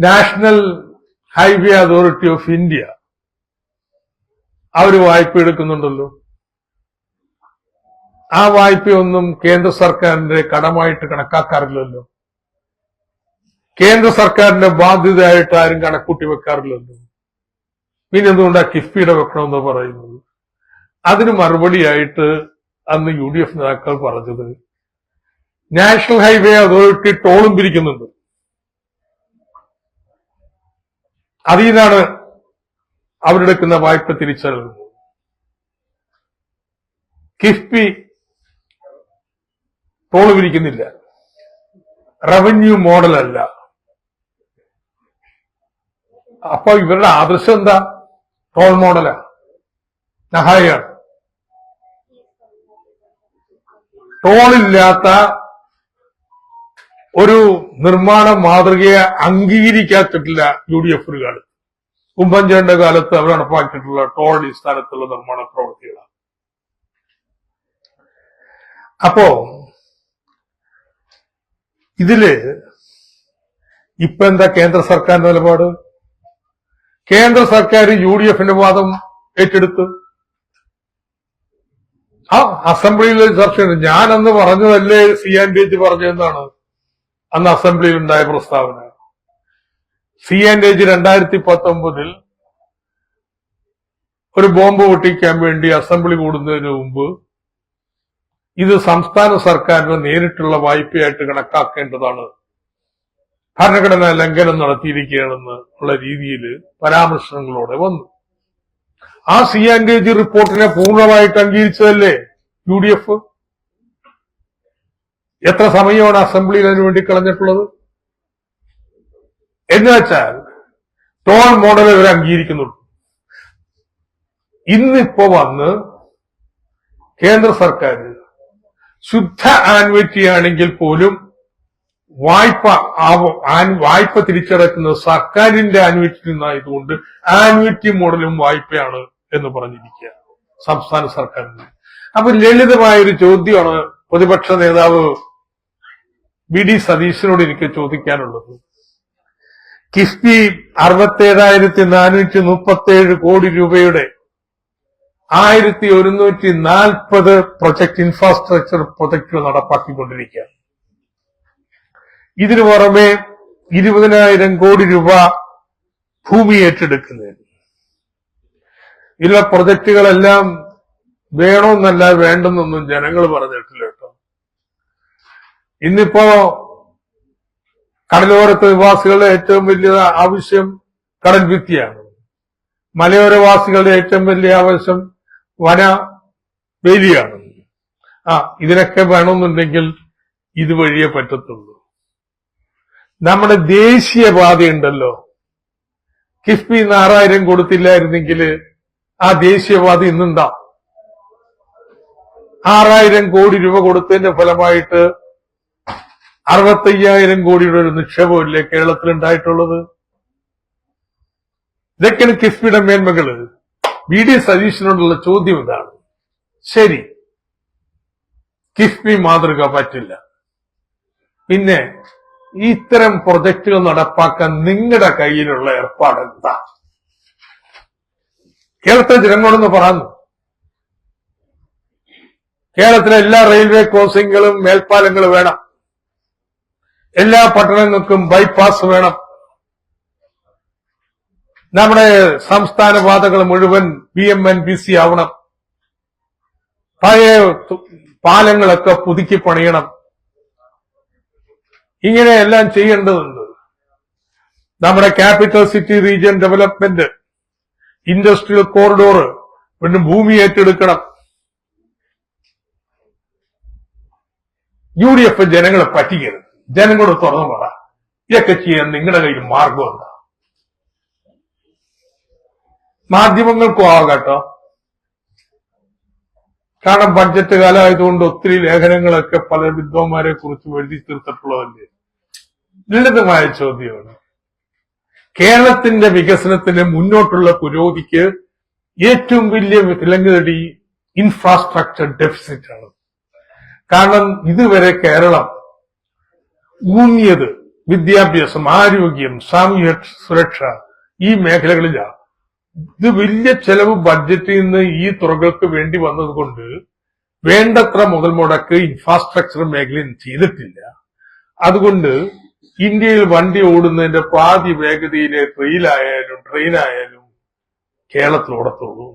National Highway Authority of India അവർ വായ്പ എടുക്കുന്നുണ്ടല്ലോ. ആ വായ്പയൊന്നും കേന്ദ്ര സർക്കാരിന്റെ കടമായിട്ട് കണക്കാക്കാറില്ലല്ലോ. കേന്ദ്ര സർക്കാരിന്റെ ബാധ്യതയായിട്ട് ആരും കണക്കൂട്ടി വെക്കാറില്ലല്ലോ. പിന്നെ എന്തുകൊണ്ടാ കിഫ്ബിയുടെ വെക്കണമെന്ന് പറയുന്നത്? അതിന് മറുപടിയായിട്ട് അന്ന് യു ഡി എഫ് നേതാക്കൾ പറഞ്ഞത് നാഷണൽ ഹൈവേ അതോറിറ്റി ടോളും പിരിക്കുന്നുണ്ട്. അതിൽ നിന്നാണ് അവരെടുക്കുന്ന വായ്പ തിരിച്ചറിയുന്നത് കിഫ്ബി ടോൾ പിരിക്കുന്നില്ല റവന്യൂ മോഡൽ അല്ല. അപ്പൊ ഇവരുടെ ആദർശം എന്താ? ടോൾ മോഡലാ നഹായാണ്. ടോളില്ലാത്ത ഒരു നിർമ്മാണ മാതൃകയെ അംഗീകരിക്കാത്തിട്ടില്ല യു ഡി എഫ് കാലത്ത്. ഉമ്മൻചാണ്ടിയുടെ കാലത്ത് അവർ നടപ്പാക്കിയിട്ടുള്ള ടോൾ അടിസ്ഥാനത്തിലുള്ള നിർമ്മാണ പ്രവൃത്തികളാണ്. അപ്പോ ഇതിൽ ഇപ്പൊ എന്താ കേന്ദ്ര സർക്കാരിന്റെ നിലപാട്? കേന്ദ്ര സർക്കാർ യു ഡി എഫിന്റെ വാദം ഏറ്റെടുത്ത്. ആ അസംബ്ലിയിൽ ചർച്ച ചർച്ചയുണ്ട്. ഞാൻ അന്ന് പറഞ്ഞതല്ലേ സി ആൻഡ് എച്ച് പറഞ്ഞതെന്നാണ്. അന്ന് അസംബ്ലിയിൽ ഉണ്ടായ പ്രസ്താവന. സി ആൻഡ് എച്ച് രണ്ടായിരത്തി പത്തൊമ്പതിൽ ഒരു ബോംബ് പൊട്ടിക്കാൻ വേണ്ടി അസംബ്ലി കൂടുന്നതിന് മുമ്പ് ഇത് സംസ്ഥാന സർക്കാരിന് നേരിട്ടുള്ള വായ്പയായിട്ട് കണക്കാക്കേണ്ടതാണ്. ഭരണഘടനാ ലംഘനം നടത്തിയിരിക്കുകയാണെന്ന് ഉള്ള രീതിയിൽ പരാമർശങ്ങളോടെ വന്നു. ആ സി ആൻഡ് ജി റിപ്പോർട്ടിനെ പൂർണമായിട്ട് അംഗീകരിച്ചതല്ലേ യു ഡി എഫ്? എത്ര സമയമാണ് അസംബ്ലിയിൽ അതിനു വേണ്ടി കളഞ്ഞിട്ടുള്ളത്? എന്ന് വെച്ചാൽ ടോൾ മോഡൽ ഇവർ അംഗീകരിക്കുന്നുള്ളൂ ഇന്നിപ്പോ വന്ന് കേന്ദ്ര സർക്കാർ ശുദ്ധ ആൻവിറ്റി ആണെങ്കിൽ പോലും വായ്പ വായ്പ തിരിച്ചടക്കുന്നത് സർക്കാരിന്റെ ആനുവിറ്റി നിന്നായതുകൊണ്ട് ആനുവിറ്റി മോഡലും വായ്പയാണ് എന്ന് പറഞ്ഞിരിക്കുക സംസ്ഥാന സർക്കാരിന്. അപ്പൊ ലളിതമായ ഒരു ചോദ്യമാണ് പ്രതിപക്ഷ നേതാവ് വി ഡി സതീശനോട് എനിക്ക് ചോദിക്കാനുള്ളത്. കിഫ്ബി അറുപത്തേഴായിരത്തി നാനൂറ്റി മുപ്പത്തേഴ് കോടി രൂപയുടെ ആയിരത്തി ഒരുന്നൂറ്റി നാൽപ്പത് പ്രൊജക്ട് ഇൻഫ്രാസ്ട്രക്ചർ പ്രൊജക്ടുകൾ നടപ്പാക്കിക്കൊണ്ടിരിക്കുക ഇതിനു പുറമെ ഇരുപതിനായിരം കോടി രൂപ ഭൂമി ഏറ്റെടുക്കുന്നതിന്. ഇതിലെ പ്രൊജക്ടുകളെല്ലാം വേണമെന്നല്ല വേണ്ടെന്നൊന്നും ജനങ്ങൾ പറഞ്ഞിട്ടില്ല. ഇന്നിപ്പോ കടലോരത്തെ നിവാസികളുടെ ഏറ്റവും വലിയ ആവശ്യം കടൽ ഭിത്തിയാണ്. മലയോരവാസികളുടെ ഏറ്റവും വലിയ ആവശ്യം വന വേലിയാണ്. ആ ഇതിനൊക്കെ വേണമെന്നുണ്ടെങ്കിൽ ഇതുവഴിയേ പറ്റത്തുള്ളൂ. നമ്മുടെ ദേശീയപാതയുണ്ടല്ലോ. കിഫ്ബി ആറായിരം കൊടുത്തില്ലായിരുന്നെങ്കിൽ ആ ദേശീയപാത ഇന്നുണ്ടാ ആറായിരം കോടി രൂപ കൊടുത്തതിന്റെ ഫലമായിട്ട് അറുപത്തയ്യായിരം കോടിയുടെ ഒരു നിക്ഷേപമല്ലേ കേരളത്തിൽ ഉണ്ടായിട്ടുള്ളത് ഇതൊക്കെയാണ് കിഫ്ബിയുടെ മേന്മകൾ. വി ഡി സതീശനോടുള്ള ചോദ്യം ഇതാണ്. ശരി. കിഫ്ബി മാതൃക പറ്റില്ല. പിന്നെ ഇത്തരം പ്രൊജക്ടുകൾ നടപ്പാക്കാൻ നിങ്ങളുടെ കയ്യിലുള്ള ഏർപ്പാട് എന്താ? കേരളത്തിലെ ജനങ്ങളോടൊന്ന് പറഞ്ഞു. കേരളത്തിലെ എല്ലാ റെയിൽവേ ക്രോസിംഗുകളും മേൽപ്പാലങ്ങളും വേണം. എല്ലാ പട്ടണങ്ങൾക്കും ബൈപ്പാസ് വേണം. നമ്മുടെ സംസ്ഥാന പാതകൾ മുഴുവൻ B M N B C ആവണം. പഴയ പാലങ്ങളൊക്കെ പുതുക്കി പണിയണം. ഇങ്ങനെ എല്ലാം ചെയ്യേണ്ടതുണ്ട്. നമ്മുടെ capital city region development industrial corridor പിന്നെ ഭൂമി ഏറ്റെടുക്കണം. യു ഡി എഫ് ജനങ്ങളെ പറ്റിക്കരുത്. ജനങ്ങളോട് തുറന്നു പറ. ഇതൊക്കെ ചെയ്യാൻ നിങ്ങളുടെ കയ്യിൽ മാർഗം മാധ്യമങ്ങൾക്കും ആകട്ടോ കാരണം ബഡ്ജറ്റ് കാലമായതുകൊണ്ട് ഒത്തിരി ലേഖനങ്ങളൊക്കെ പല വിദ്വാന്മാരെ കുറിച്ച് എഴുതി തീർത്തിട്ടുള്ളതല്ലേ? ലളിതമായ ചോദ്യമാണ്. കേരളത്തിന്റെ വികസനത്തിന് മുന്നോട്ടുള്ള പുരോഗതിക്ക് ഏറ്റവും വലിയ വിലങ്ങടി ഇൻഫ്രാസ്ട്രക്ചർ ഡെഫിസിറ്റ് ആണ്. കാരണം ഇതുവരെ കേരളം ഊന്നിയത് വിദ്യാഭ്യാസം ആരോഗ്യം സാമൂഹ്യ സുരക്ഷ ഈ മേഖലകളിലാണ് ഇത് വലിയ ചെലവ് ബഡ്ജറ്റിൽ നിന്ന് ഈ തുറകൾക്ക് വേണ്ടി വന്നതുകൊണ്ട് വേണ്ടത്ര മുതൽ മുടക്ക് ഇൻഫ്രാസ്ട്രക്ചർ മേഖലയിൽ ചെയ്തിട്ടില്ല. അതുകൊണ്ട് ഇന്ത്യയിൽ വണ്ടി ഓടുന്നതിന്റെ പാതി വേഗതയിലെ റെയിലായാലും ട്രെയിനായാലും കേരളത്തിൽ ഓടത്തുള്ളൂ